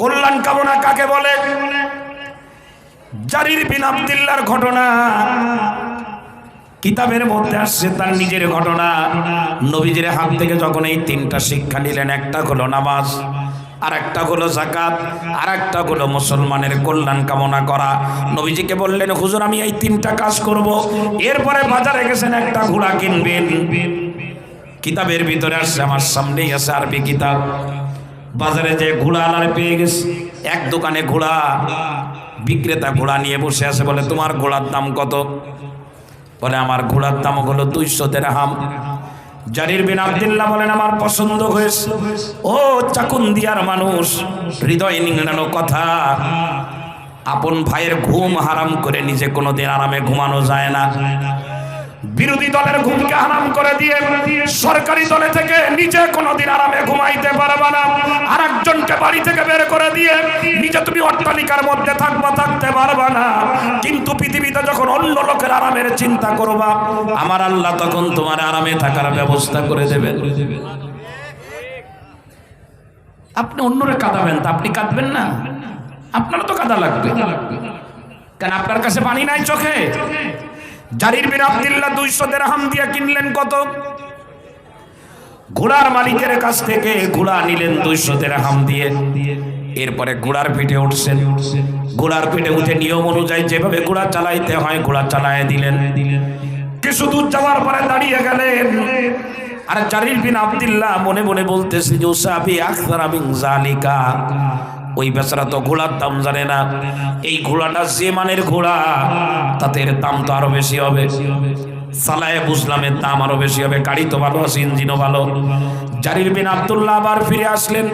কল্যাণ কামনা কাকে বলে? জারির বিন আব্দুল্লাহর ঘটনা। কিতাবের মধ্যে আসছে তার নিজের ঘটনা। নবীজির হাত থেকে যখন এই তিনটা শিক্ষা নিলেন, একটা হলো নামাজ আর একটা হলো জাকাত আর একটা হলো মুসলমানের কল্যাণ কামনা করা। নবীজিকে বললেন, হুজুর, আমি এই তিনটা কাজ করব। এরপরে বাজারে গেছেন, একটা ঘোড়া কিনবেন। কিতাবের ভিতরে আসছে, আমার সামনেই আছে আরবি কিতাব। বাজারে যে ঘোড়া আলার পেয়ে গেছে, এক দোকানে ঘোড়া, বিক্রেতা ঘোড়া নিয়ে বসে আছে বলে, তোমার ঘোড়ার দাম কত? বলে, আমার ঘোড়ার দাম হলো দুইশো দেড়হাম জারির বিন আব্দুল্লাহ বলেন, আমার পছন্দ হয়েছে। ও চাকুন্দিয়ার মানুষ, হৃদয় নিংড়ানো কথা। আপন ভাইয়ের ঘুম হারাম করে নিজে কোনোদিন আরামে ঘুমানো যায় না। বিরোধী দলের ঘুমকে হারাম করে দিয়ে সরকারি দলে থেকে নিজে কোনোদিন আরামে ঘুমাইতে পারবে না। আর একজনকে বাড়ি থেকে বের করে দিয়ে নিজে তুমি অট্টালিকার মধ্যে থাকবা, থাকতে পারবে না। কিন্তু পৃথিবীতে যখন অন্য লোকের আরামের চিন্তা করবা, আমার আল্লাহ তখন তোমার আরামে থাকার ব্যবস্থা করে দেবেন। আপনি অন্যরে কাঁদাবেন তা আপনি কাঁদবেন না। আপনারও তো কাদা লাগবে। কেন আপনার কাছে পানি নাই চোখে? জারির বিন আব্দুল্লাহ দুইশো দেড়হাম দিয়ে কিনলেন কত? ঘোড়ার মালিকের কাছ থেকে ঘোড়া নিলেন দুইশো দেড়হাম দিয়ে। এরপরে ঘোড়ার পিঠে উঠছেন। ঘোড়ার পিঠে উঠে নিয়ম অনুযায়ী যেভাবে ঘোড়া চালাইতে হয়, ঘোড়া চালায় দিলেন। কিছু দূর যাওয়ার পরে দাঁড়িয়ে গেলেন। আর জারির বিন আব্দুল্লাহ মনে মনে বলতেছে, যে আখতার আমিন জালিকা ওই বেচারা তো ঘোড়ার দাম জানে না। এই ঘোড়াটা যে মানের ঘোড়া, তাদের দাম তো আরও বেশি হবে। সালায়ে বুঝলামের দাম আরও বেশি হবে, গাড়ি তো ভালো আছে, ইঞ্জিনও ভালো। জারির বিন আব্দুল্লাহ আবার ফিরে আসলেন।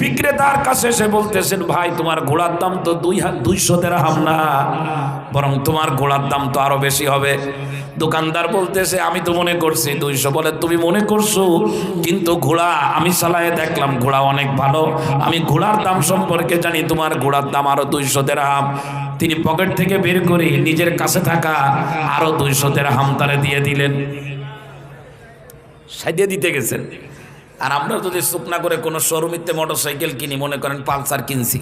বিক্রেতার কাছে এসে বলতেছেন, ভাই, তোমার ঘোড়ার দাম তো দুই দুইশো দেড়হাম না, বরং তোমার ঘোড়ার দাম তো আরও বেশি হবে। দোকানদার বলতেছে, আমি তো মনে করছি দুইশো। বলে, তুমি মনে করছ? কিন্তু ঘোড়া, আমি চালায়ে দেখলাম ঘোড়া অনেক ভালো। আমি ঘোড়ার দাম সম্পর্কে জানি, তোমার ঘোড়ার দাম আরও দুইশো দেড়হাম তিনি পকেট থেকে বের করে নিজের কাছে থাকা আরও দুইশো দেড়হাম তারে দিয়ে দিলেন। সাইডে দিতে গেছেন। আর আমরা যদি শুকনা করে কোনো শোরুমিতে মোটর সাইকেল কিনি, মনে করেন পালসার কিনছি।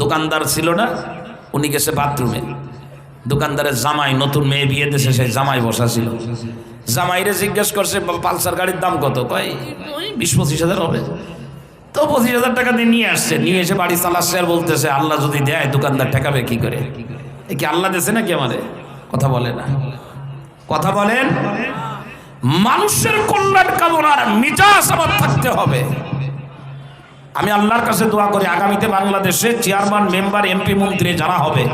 দোকানদার ছিল না, উনি গেছে বাথরুমে দোকানদারের জামাই, নতুন মেয়ে বিয়ে দেশে সেই জামাই বসা ছিল। জামাইরে জিজ্ঞেস করছে পালসার গাড়ির দাম কত? কয়, ওই বিশ পঁচিশ হাজার হবে। তো পঁচিশ হাজার টাকা দিয়ে নিয়ে আসছে, নিয়ে এসে বাড়ি চালাচ্ছে আর বলতেছে, আল্লাহ যদি দেয়, দোকানদার ঠেকাবে কি করে? এ কি আল্লাহ দেশে নাকি আমাদের? কথা বলে না। কথা বলেন, মানুষের কল্যাণ কামনার মিজাজ আমার থাকতে হবে। আমি আল্লাহর কাছে দোয়া করি, আগামীতে বাংলাদেশে চেয়ারম্যান, মেম্বার, এমপি, মন্ত্রী যারা হবে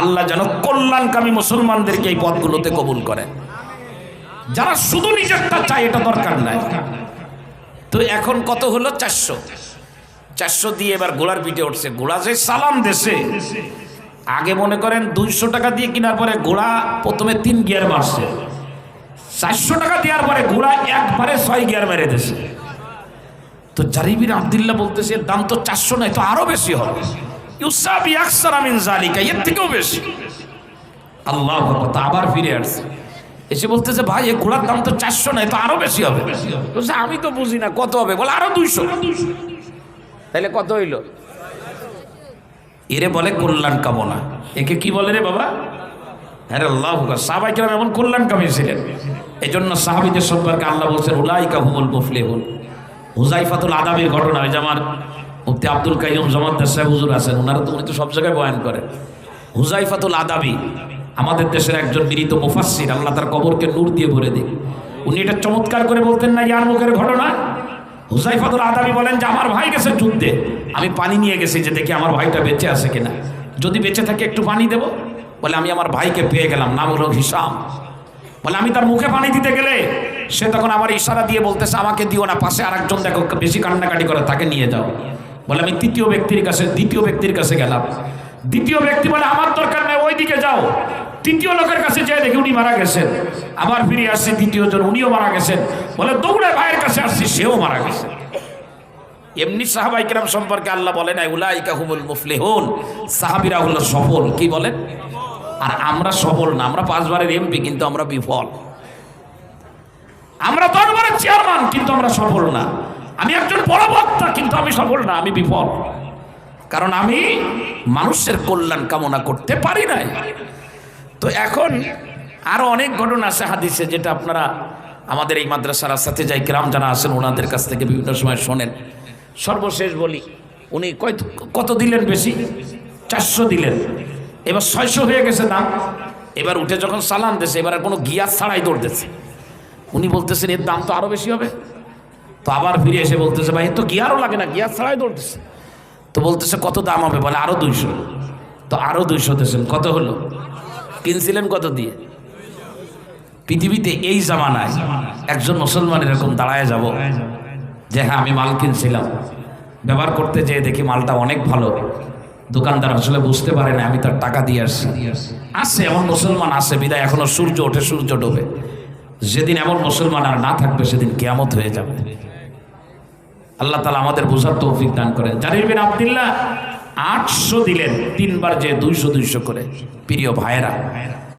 আল্লাহ যেন কল্যাণকামী মুসলমানদেরকে এই পদগুলোতে কবুল করেন যারা শুধু নিজেরটা চায়, এটা দরকার নাই। তো এখন কত হলো? চারশো। চারশো দিয়ে এবার গোলার পিঠে উঠছে। গোলা যে সালাম দেশে, আগে মনে করেন দুইশো টাকা দিয়ে কেনার পরে ঘোড়া প্রথমে তিন গিয়ার মারছে। চারশো টাকা দেওয়ার পরে ঘোড়া একবারে ছয় গিয়ার মেরে দিয়েছে। তো জারিবির আবদুল্লাহ বলতেছে, দাম তো চারশো নয়, তো আরও বেশি হবে। ইউসাবি আকসার আমিন জালিকা এর থেকেও বেশি। আল্লাহ তা আবার ফিরে আসছে। এসে বলতেছে ভাই ঘোড়ার দাম তো চারশো নয় তো আরও বেশি হবে। বলছে আমি তো বুঝি না কত হবে? বলে আরও দুইশো। তাহলে কত হইল? এরে বলে কল্যাণ কামনা। একে কি বলে রে বাবা? হ্যাঁ রে আল্লাহ সাহাবাই কিরাম এমন কল্যাণ কামী ছিলেন এই জন্য সাহাবিদের সম্পর্কে আল্লাহ বলছেন উলাইকা হুমুল মুফলিহুন। হুজাইফাতুল আদাবের ঘটনা ওই যে আমার মুফতি আব্দুল কাইম জমাদ্দার সাহেব হুজুর আছেন ওনারা তো উনি তো সব জায়গায় বয়ান করেন। হুজাইফাতুল আদাবি, আমাদের দেশের একজন বিনীত মুফাসসির, আল্লাহ তার কবরকে নূর দিয়ে ভরে দিক। উনি এটা চমৎকার করে বলতেন না, ইয়ার মুখের ঘটনা? হুজাইফাতুল আদাবি বলেন যে, আমার ভাই গেছে যুদ্ধে। আমি পানি নিয়ে গেছি যে, দেখি আমার ভাইটা বেঁচে আছে কিনা। যদি বেঁচে থাকে, একটু পানি দেব? বলে, আমি আমার ভাইকে পেয়ে গেলাম, নাম হলো হিসাম। বলে, আমি তার মুখে পানি দিতে গেলে সে তখন আমার ইশারা দিয়ে বলতেছে, আমাকে দিও না, পাশে আর একজন দেখো, বেশি কান্নাকাটি করে, তাকে নিয়ে যাও। বলে, আমি তৃতীয় ব্যক্তির কাছে, দ্বিতীয় ব্যক্তির কাছে গেলাম। দ্বিতীয় ব্যক্তি বলে, আমার দরকার নাই ওই দিকে যাও। তৃতীয় লোকের কাছে যেয়ে দেখি উনি মারা গেছেন। আবার ফিরে আসছে, দ্বিতীয় জন উনিও মারা গেছেন। বলে, দৌড়ে ভাইয়ের কাছে আসছি, সেও মারা গেছে। এমনি সাহাবাই কিরাম সম্পর্কে আল্লাহ বলেন উলাইকা হুমুল মুফলিহুন। সাহাবিরা হলো সফল, কি বলেন? আর আমরা সফল না, আমরা পাঁচবারের এমপি, কিন্তু আমরা বিফল। আমরা দশবারের চেয়ারম্যান, কিন্তু আমরা সফল না। আমি একজন বড় বক্তা কিন্তু আমি সফল না, আমি বিফল। কারণ আমি মানুষের কল্যাণ কামনা করতে পারি নাই। তো এখন আরও অনেক ঘটনা আছে হাদিসে, যেটা আপনারা আমাদের এই মাদ্রাসার সাথে যাই, গ্রাম যারা আছেন, ওনাদের কাছ থেকে বিভিন্ন সময় শোনেন। সর্বশেষ বলি, উনি কয় কত দিলেন বেশি? চারশো দিলেন। এবার ছয়শো হয়ে গেছে দাম। এবার উঠে যখন সালাম দিয়েছে এবার কোনো গিয়ার ছাড়াই দৌড়তেছে উনি বলতেছেন, এর দাম তো আরও বেশি হবে। তো আবার ফিরে এসে বলতেছে, ভাই তো গিয়ারও লাগে না, গিয়ার ছাড়াই দৌড়তেছে। তো বলতেছে, কত দাম হবে? বলে, আরও দুইশো। তো আরও দুইশো দিয়েছেন, কত হলো? কিনছিলেন কত দিয়ে? পৃথিবীতে এই জামানায় একজন মুসলমান এরকম দাঁড়ায় যাব? যে হ্যাঁ আমি মাল কিনছিলাম। ব্যবহার করতে যেয়ে দেখি মালটা অনেক ভালো। দোকানদার আসলে বুঝতে পারে না, আমি তার টাকা দিয়ে আসছি। আছে, এমন মুসলমান আছে, বিদায়, এখনও সূর্য ওঠে, সূর্য ডোবে। যেদিন এমন মুসলমান আর না থাকবে, সেদিন কেয়ামত হয়ে যাবে। আল্লাহ তালা আমাদের বোঝার তৌফিক দান করেন। জারির বিন আবদুল্লাহ আটশো দিলেন, তিনবার যে দুইশো দুইশো করে। প্রিয় ভাইয়েরা